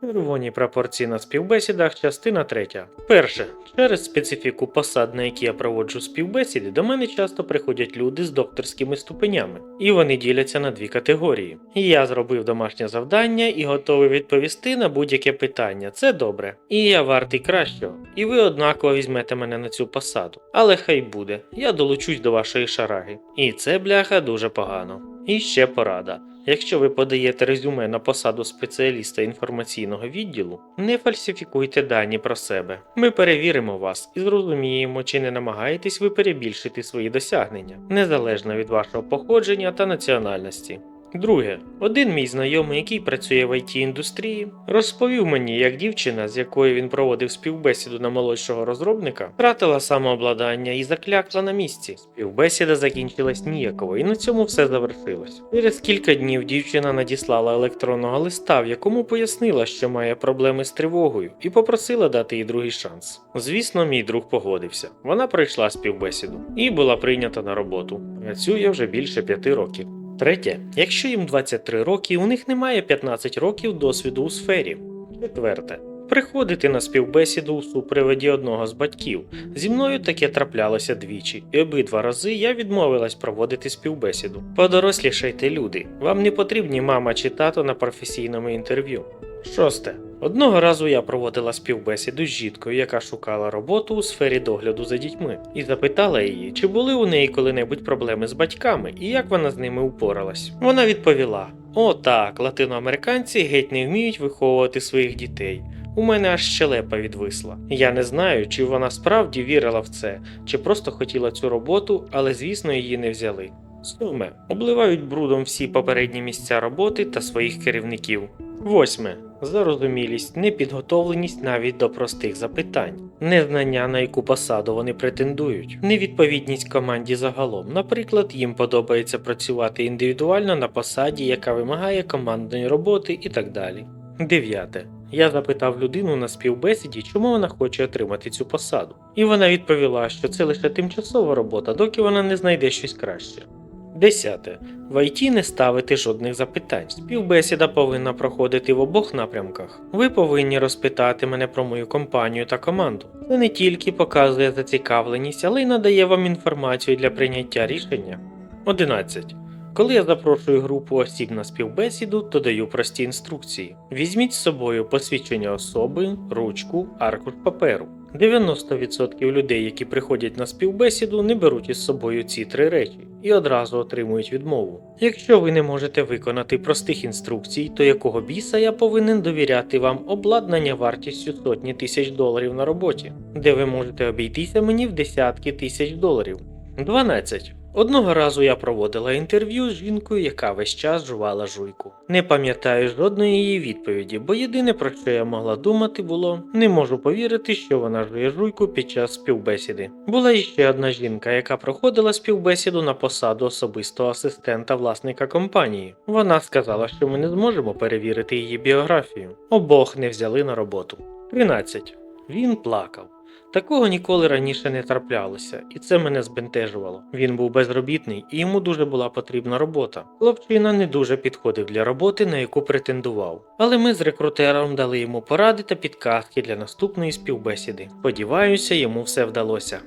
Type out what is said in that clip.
Червоні прапорці на співбесідах, частина третя. Перше, через специфіку посад, на які я проводжу співбесіди, до мене часто приходять люди з докторськими ступенями, і вони діляться на дві категорії. Я зробив домашнє завдання і готовий відповісти на будь-яке питання. Це добре. І я вартий кращого. І ви однаково візьмете мене на цю посаду. Але хай буде, я долучусь до вашої шараги. І це бляха дуже погано. І ще порада. Якщо ви подаєте резюме на посаду спеціаліста інформаційного відділу, не фальсифікуйте дані про себе. Ми перевіримо вас і зрозуміємо, чи не намагаєтесь ви перебільшити свої досягнення, незалежно від вашого походження та національності. Друге, один мій знайомий, який працює в it індустрії, розповів мені, як дівчина, з якою він проводив співбесіду на молодшого розробника, втратила самообладання і заклякла на місці. Співбесіда закінчилась ніяково, і на цьому все завершилось. Через кілька днів дівчина надіслала електронного листа, в якому пояснила, що має проблеми з тривогою, і попросила дати їй другий шанс. Звісно, мій друг погодився. Вона пройшла співбесіду і була прийнята на роботу. Працює вже більше п'яти років. Третє, якщо їм 23 роки, у них немає 15 років досвіду у сфері. Четверте. Приходити на співбесіду у супроводі одного з батьків. Зі мною таке траплялося двічі, і обидва рази я відмовилась проводити співбесіду. Подорослішайте люди, вам не потрібні мама чи тато на професійному інтерв'ю. Шосте. Одного разу я проводила співбесіду з жінкою, яка шукала роботу у сфері догляду за дітьми, і запитала її, чи були у неї коли-небудь проблеми з батьками і як вона з ними упоралась. Вона відповіла: О, так, латиноамериканці геть не вміють виховувати своїх дітей. У мене аж щелепа відвисла. Я не знаю, чи вона справді вірила в це, чи просто хотіла цю роботу, але звісно її не взяли. Сьоме. Обливають брудом всі попередні місця роботи та своїх керівників. Восьме. Зарозумілість, непідготовленість навіть до простих запитань, незнання на яку посаду вони претендують, невідповідність команді загалом. Наприклад, їм подобається працювати індивідуально на посаді, яка вимагає командної роботи і так далі. Дев'яте. Я запитав людину на співбесіді, чому вона хоче отримати цю посаду. І вона відповіла, що це лише тимчасова робота, доки вона не знайде щось краще. Десяте. В ІТ не ставити жодних запитань. Співбесіда повинна проходити в обох напрямках. Ви повинні розпитати мене про мою компанію та команду. Це не тільки показує зацікавленість, але й надає вам інформацію для прийняття рішення. 11. Коли я запрошую групу осіб на співбесіду, то даю прості інструкції. Візьміть з собою посвідчення особи, ручку, аркуш паперу. 90% людей, які приходять на співбесіду, не беруть із собою ці три речі і одразу отримують відмову. Якщо ви не можете виконати простих інструкцій, то якого біса я повинен довіряти вам обладнання вартістю сотні тисяч доларів на роботі, де ви можете обійтися мені в десятки тисяч доларів. 12. Одного разу я проводила інтерв'ю з жінкою, яка весь час жувала жуйку. Не пам'ятаю жодної її відповіді, бо єдине про що я могла думати було не можу повірити, що вона жує жуйку під час співбесіди. Була іще одна жінка, яка проходила співбесіду на посаду особистого асистента власника компанії. Вона сказала, що ми не зможемо перевірити її біографію. Обох не взяли на роботу. 13. Він плакав. Такого ніколи раніше не траплялося, і це мене збентежувало. Він був безробітний і йому дуже була потрібна робота. Хлопчина не дуже підходив для роботи, на яку претендував. Але ми з рекрутером дали йому поради та підказки для наступної співбесіди. Сподіваюся, йому все вдалося.